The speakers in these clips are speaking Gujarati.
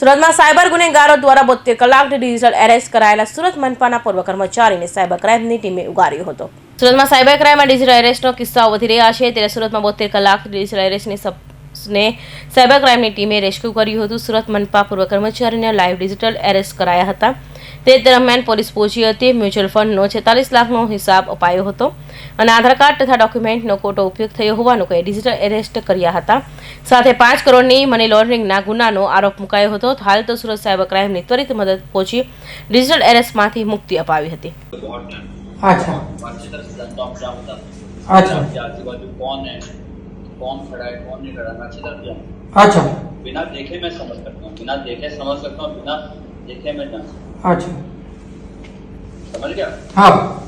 સુરતમાં સાયબર ગુનેગારો દ્વારા બોતેર કલાક ડિજિટલ એરેસ્ટ કરાયેલા સુરત મનપાના પૂર્વ કર્મચારીને સાયબર ક્રાઇમની ટીમે ઉગાર્યો હતો. સુરતમાં સાયબર ક્રાઇમમાં ડિજિટલ એરેસ્ટનો કિસ્સાઓ વધી રહ્યા છે. ત્યારે સુરતમાં બોતેર કલાક ડિજિટલ એરેસ્ટની સપને સાયબર ક્રાઇમની ટીમે રેસ્ક્યુ કર્યું હતું. સુરત મનપા પૂર્વ કર્મચારીને લાઈવ ડિજિટલ એરેસ્ટ કરાયા હતા. તે દરમિયાન પોલીસ પહોંચી હતી મ્યુચ્યુઅલ ફંડનો છેતાલીસ લાખનો હિસાબ અપાયો હતો અને આધાર કાર્ડ તથા ડોક્યુમેન્ટનો ખોટો ઉપયોગ થયો હોવાનું કહી ડિજિટલ એરેસ્ટ કર્યા હતા સાથે પાંચ કરોડની મની લોન્ડરિંગના ગુનાનો આરોપ મુકાયો હતો હાલ તો સુરત સાયબર ક્રાઇમની ત્વરિત મદદ પહોંચી ડિજિટલ એરેસ્ટમાંથી મુક્તિ અપાવી હતી बहुत टाइम अच्छा अच्छी तरह से जानता हूँ क्या बता अच्छा। आपके आजू बाजू कौन है कौन खड़ा है कौन नहीं खड़ा है मैं अच्छी तरह जानता हूँ अच्छा बिना देखे मैं समझ सकता हूँ बिना देखे समझ सकता हूँ बिना देखे मैं सकता अच्छा हूँ समझ गया? हाँ।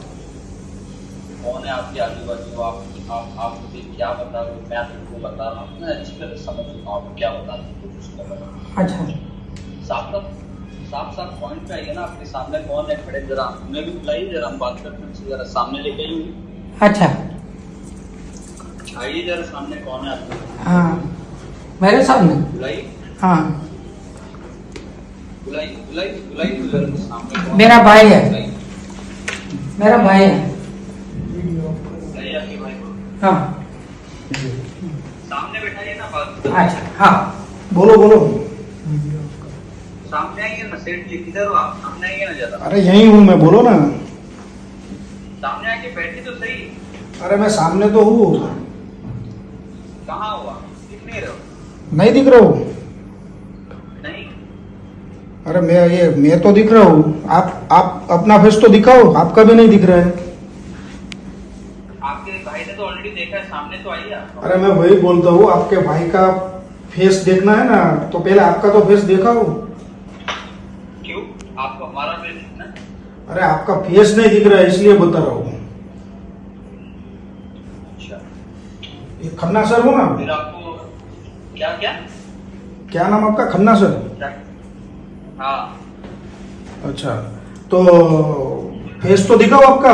कौन है आपके आजू बाजू आप आप आप मुझे क्या बता रहे हो? मैं आपको बता रहा हूँ। मैं अच्छी तरह समझ हूँ। आपको क्या बताने की कोशिश कर रहा हूँ। अच्छा। साफ़ साफ़ साफ़ साफ़ पॉइंट पे आइए ना। आपके सामने कौन है? खड़े जरा। हमें भी बुलाइए। जरा हम बात करते हैं। जरा सामने लेके आइए अच्छा। आइए जरा सामने। कौन है आपके? हाँ। मेरे सामने? बुलाइए। हाँ। मेरा भाई है। मेरा भाई है। हाँ। सामने बैठाइए ना बात अच्छा हाँ। बोलो बोलो। सामने आइए ना सेठ जी किधर हो आप सामने आइए ना जरा अरे यही हूँ मैं बोलो ना। सामने आके बैठे तो सही अरे मैं सामने तो हूँ। कहाँ हुआ? दिख नहीं रहे हो? नहीं दिख रहा हूँ। अरे मैं ये मैं तो दिख रहा हूँ। आप आप अपना फेस तो दिखाओ आपका भी नहीं दिख रहा है। आपके भाई ने तो ऑलरेडी देखा है सामने तो आइए आप अरे मैं वही बोलता हूँ आपके भाई का फेस देखना है ना तो पहले आपका तो फेस दिखाओ। क्यों? आपको हमारा फेस दिखना अरे आपका फेस नहीं दिख रहा है इसलिए बता रहा हूँ। अच्छा। ये खन्ना सर हो ना? फिर आपको क्या क्या? क्या नाम आपका? खन्ना सर। क्या हाँ। अच्छा तो फेस तो दिखाओ आपका।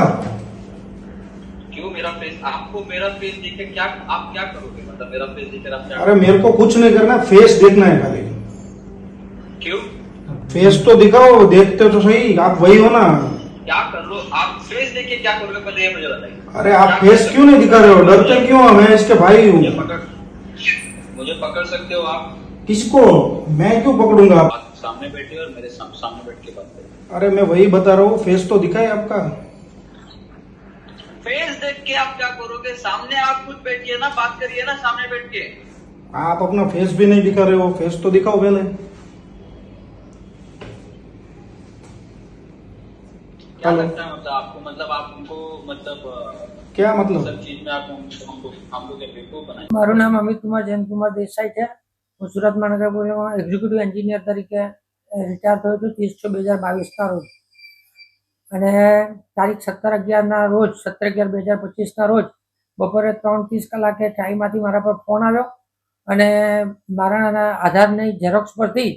क्यों मेरा फेस? आपको मेरा फेस देखे क्या आप क्या करोगे? मतलब मेरा फेस देखे आप क्या अरे मेरे को कुछ नहीं करना फेस देखना है खाली। क्यों? फेस तो दिखाओ देखते तो सही आप वही हो ना। क्या कर लो? आप फेस देख के क्या करोगे पहले ये मुझे बताइए। अरे आप फेस क्यों नहीं दिखा रहे हो? डरते क्यों? हो मैं इसके भाई हूँ। मुझे पकड़ सकते हो आप? किसको? मैं क्यों पकड़ूँगा? आप सामने बैठे और मेरे साम, सामने बैठ के बात करें। अरे मैं वही बता रहा हूँ फेस तो दिखा है आपका। फेस देख के आप क्या करोगे? सामने आप खुद बैठिए ना बात करिए ना सामने बैठ के। आप अपना फेस भी नहीं दिखा रहे हो फेस तो दिखाओ पहले। क्या लगता है मतलब आपको मतलब आप उनको मतलब क्या मतलब? सब चीज़ में आप हमको हमको बेवकूफ़ बनाए? मारू नाम अमित कुमार जयंत कुमार देसाई क्या હું સુરત મહાનગરપાલિકામાં એક્ઝિક્યુટિવ એન્જિનિયર તરીકે રિટાયર થયો છું ત્રીસ છ બે હજાર બાવીસના રોજ. અને તારીખ સત્તર અગિયારના રોજ, સત્તર અગિયાર બે હજાર પચીસના રોજ બપોરે ત્રણ ત્રીસ કલાકે ટાઈમમાંથી મારા પર ફોન આવ્યો અને મારા આધારની ઝેરોક્સ પરથી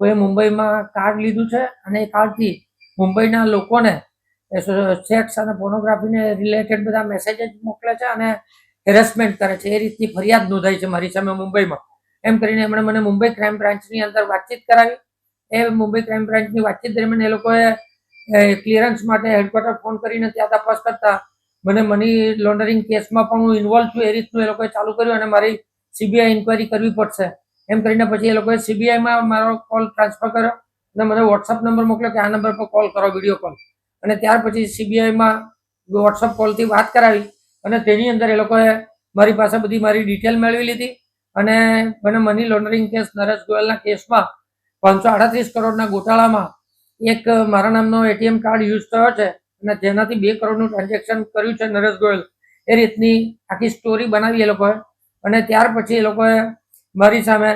કોઈએ મુંબઈમાં કાર્ડ લીધું છે અને એ કાર્ડથી મુંબઈના લોકોને સેક્સ અને પોર્નોગ્રાફીને રિલેટેડ બધા મેસેજ મોકલે છે અને હેરેસમેન્ટ કરે છે. એ રીતની ફરિયાદ નોંધાઈ છે મારી સામે મુંબઈમાં. એમ કરીને એમણે મને મુંબઈ ક્રાઇમ બ્રાન્ચની અંદર વાતચીત કરાવી. એ મુંબઈ ક્રાઇમ બ્રાન્ચની વાતચીત દરમિયાન એ લોકોએ ક્લિયરન્સ માટે હેડક્વાર્ટર ફોન કરીને ત્યાં તપાસ કરતા મને મની લોન્ડરિંગ કેસમાં પણ હું ઇન્વોલ્વ છું, એ રીતનું એ લોકોએ ચાલુ કર્યું અને મારી સીબીઆઈ ઇન્કવાયરી કરવી પડશે. એમ કરીને પછી એ લોકોએ સીબીઆઈમાં મારો કોલ ટ્રાન્સફર કર્યો અને મને વોટ્સઅપ નંબર મોકલ્યો કે આ નંબર પર કોલ કરો વીડિયો કોલ અને ત્યાર પછી સીબીઆઈમાં વોટ્સઅપ કોલથી વાત કરાવી અને તેની અંદર એ લોકોએ મારી પાસે બધી મારી ડિટેલ મેળવી લીધી. અને મને મની લોન્ડરિંગ કેસ નરેશ ગોયલના કેસમાં પાંચસો આડત્રીસ કરોડના ગોટાળામાં એક, મારા નામનો એટીએમ કાર્ડ યુઝ થયો છે અને જેનાથી બે કરોડનું ટ્રાન્ઝેક્શન કર્યું છે નરેશ ગોયલ. એ રીતની આખી સ્ટોરી બનાવી એ લોકોએ અને ત્યાર પછી એ લોકોએ મારી સામે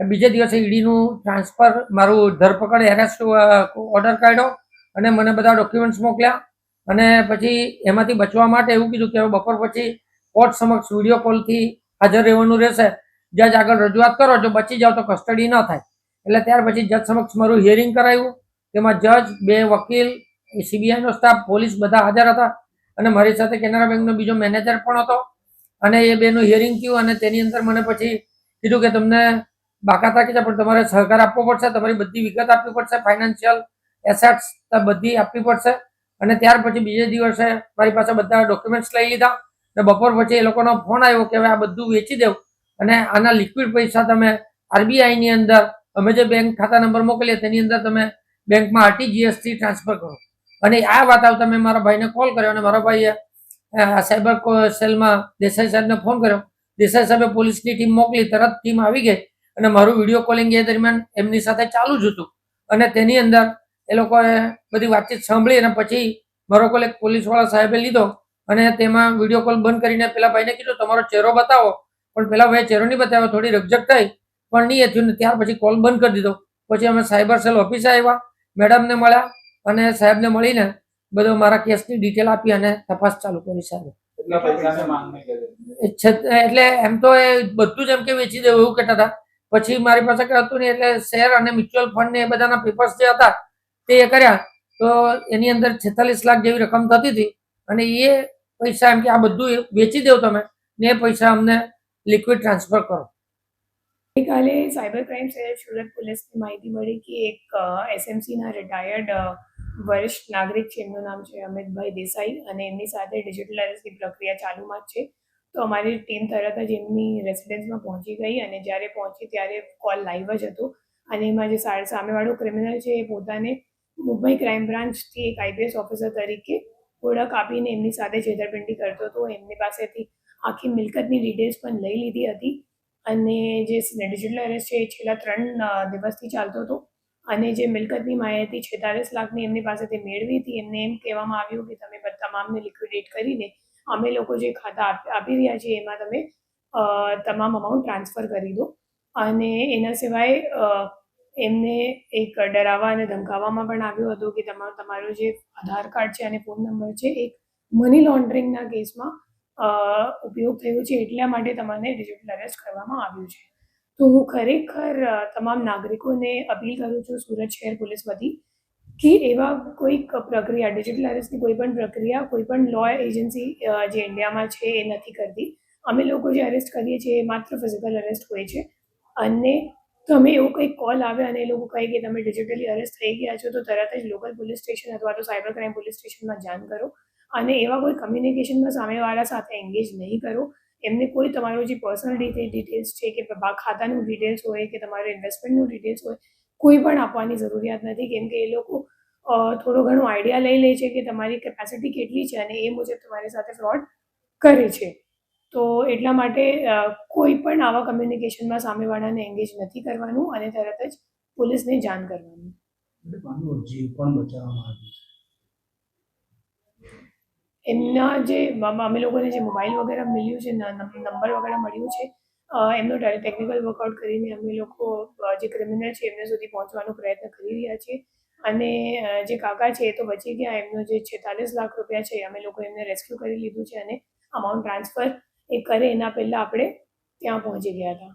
બીજે દિવસે ઈડીનું ટ્રાન્સફર મારું ધરપકડ એરેસ્ટ ઓર્ડર કાઢ્યો અને મને બધા ડોક્યુમેન્ટ્સ મોકલ્યા અને પછી એમાંથી બચવા માટે એવું કીધું કે બપોર પછી કોર્ટ સમક્ષ વીડિયો કોલથી હાજર રહેવાનું રહેશે. જજ આગળ રજૂઆત કરો, જો બચી જાઓ તો કસ્ટડી ન થાય. એટલે ત્યાર પછી જજ સમક્ષ મારું હિયરિંગ કરાયું. તેમાં જજ, બે વકીલ સીબીઆઈનો સ્ટાફ પોલીસ બધા હાજર હતા. અને મારી સાથે કેનરા બેંકનો બીજો મેનેજર પણ હતો. અને એ બેનું હિયરિંગ થયું અને તેની અંદર મને પછી કીધું કે તમને બાકાત રાખી છે, પણ તમારે સહકાર આપવો પડશે, તમારી બધી વિગત આપવી પડશે ફાઇનાન્શિયલ એસેટ્સ બધી આપવી પડશે. અને ત્યાર પછી બીજે દિવસે મારી પાસે બધા ડોક્યુમેન્ટ્સ લઈ લીધા. અને બપોર પછી એ લોકોનો ફોન આવ્યો કે હવે આ બધું વેચી દેવું. અને આના લિક્વિડ પૈસા તમે આરબીઆઈની અંદર, અમે જે બેંક ખાતા નંબર મોકલીએ, તેની અંદર તમે બેંકમાં આરટીજીએસથી ટ્રાન્સફર કરો. અને આ વાત આવતા મેં મારા ભાઈને કોલ કર્યો અને મારા ભાઈએ સાયબર સેલમાં દેસાઈ સાહેબને ફોન કર્યો. દેસાઈ સાહેબે પોલીસની ટીમ મોકલી, તરત ટીમ આવી ગઈ અને મારું વીડિયો કોલિંગ એ દરમિયાન એમની સાથે ચાલુ જ હતું. અને તેની અંદર એ લોકોએ બધી વાતચીત સાંભળી અને પછી મારો કોલ એક પોલીસવાળા સાહેબે લીધો અને તેમાં વીડિયો કોલ બંધ કરીને પેલા ભાઈને કીધું, તમારો ચહેરો બતાવો. પણ પેલા ભાઈ ચહેરો નહીં બતાવ્યો થોડી રકઝક થઈ પણ નહીં થયું ને ત્યાર પછી કોલ બંધ કરી દીધો. પછી અમે સાયબર સેલ ઓફિસે આવ્યા મેડમને મળ્યા અને સાહેબને મળીને બધો મારા કેસની ડિટેલ આપી અને તપાસ ચાલુ કરી સાહેબ. એટલે એમ તો એ બધું જ એમ કે વેચી દેવું એવું કહેતા હતા. પછી મારી પાસે કઈ હતું નહીં એટલે શેર અને મ્યુચ્યુઅલ ફંડ ને એ બધાના પેપર્સ જે હતા તે એ કર્યા. તો એની અંદર છેતાલીસ લાખ જેવી રકમ થતી હતી અને એ પૈસા એમ કે આ બધું વેચી દેવ તમે ને એ પૈસા અમને લિક્વિડ ટ્રાન્સફર કરો ગઈકાલે સાયબર ક્રાઇમ સેલ સુરત પોલીસની માહિતી મળી કે એક એસએમસીના રિટાયર્ડ વરિષ્ઠ નાગરિક છે, એમનું નામ છે અમિતભાઈ દેસાઈ અને એમની સાથે ડિજિટલ અરેસ્ટની પ્રક્રિયા ચાલુમાં જ છે. તો અમારી ટીમ તરત જ એમની રેસિડેન્સમાં પહોંચી ગઈ અને જ્યારે પહોંચી ત્યારે કોલ લાઈવ જ હતો. અને એમાં જે સામેવાળો ક્રિમિનલ છે એ પોતાને મુંબઈ ક્રાઇમ બ્રાન્ચથી એક આઈપીએસ ઓફિસર તરીકે ઓળખ આપીને એમની સાથે છેતરપિંડી કરતો હતો. એમની પાસેથી આખી મિલકતની ડિટેલ્સ પણ લઈ લીધી હતી. અને જે ડિજિટલ અરેસ્ટ છે એ છેલ્લા ત્રણ દિવસથી ચાલતો હતો. અને જે મિલકતની માહિતી છેતાલીસ લાખની એમની પાસેથી મેળવી હતી. એમને એમ કહેવામાં આવ્યું કે તમે તમામને લિક્વિડેટ કરીને અમે લોકો જે ખાતા આપી રહ્યા છીએ, એમાં તમે તમામ અમાઉન્ટ ટ્રાન્સફર કરી દો. અને એના સિવાય એમને એક ડરાવવા અને ધમકાવવામાં પણ આવ્યું હતું કે તમારું તમારું જે આધાર કાર્ડ છે અને ફોન નંબર છે, એક મની લોન્ડરિંગના કેસમાં ઉપયોગ થયો છે એટલા માટે તમને ડિજિટલ અરેસ્ટ કરવામાં આવ્યું છે. તો હું ખરેખર તમામ નાગરિકોને અપીલ કરું છું, સુરત શહેર પોલીસ વતી કે એવા કોઈક પ્રક્રિયા ડિજિટલ અરેસ્ટની કોઈ પણ પ્રક્રિયા, કોઈ પણ લો એજન્સી જે ઇન્ડિયામાં છે એ નથી કરતી. અમે લોકો જે અરેસ્ટ કરીએ છીએ એ માત્ર ફિઝિકલ અરેસ્ટ હોય છે. અને તમે એવો કંઈક કોલ આવે અને એ લોકો કહે કે તમે ડિજિટલી અરેસ્ટ થઈ ગયા છો, તો તરત જ લોકલ પોલીસ સ્ટેશન અથવા તો સાયબર ક્રાઇમ પોલીસ સ્ટેશનમાં જાણ કરો. અને એવા કોઈ કમ્યુનિકેશનમાં સામેવાળા સાથે એન્ગેજ નહીં કરો. એમને કોઈ તમારું જે પર્સનલ ડિટેલ્સ છે કે ખાતાનું ડિટેલ્સ હોય કે તમારું ઇન્વેસ્ટમેન્ટનું ડિટેલ્સ હોય, કોઈ પણ આપવાની જરૂરિયાત નથી. કેમ કે એ લોકો થોડો ઘણો આઈડિયા લઈ લે છે કે તમારી કેપેસિટી કેટલી છે અને એ મુજબ તમારી સાથે ફ્રોડ કરે છે. તો એટલા માટે કોઈ પણ આવા કમ્યુનિકેશનમાં સામેવાળાને એન્ગેજ નથી કરવાનું અને તરત જ પોલીસને જાણ કરવાનું. જીવ પણ બચાવવામાં આવ્યો એમના જે અમે લોકોને જે મોબાઈલ વગેરે મળ્યું છે નંબર વગેરે મળ્યું છે એમનો ટેકનિકલ વર્કઆઉટ કરીને અમે લોકો જે ક્રિમિનલ છે, એમને સુધી પહોંચવાનો પ્રયત્ન કરી રહ્યા છીએ. અને જે કાકા છે એ તો બચી ગયા, એમનો જે છેતાલીસ લાખ રૂપિયા છે, અમે લોકો એમને રેસ્ક્યુ કરી લીધું છે અને અમાઉન્ટ ટ્રાન્સફર એ કરે એના પહેલાં આપણે ત્યાં પહોંચી ગયા હતા.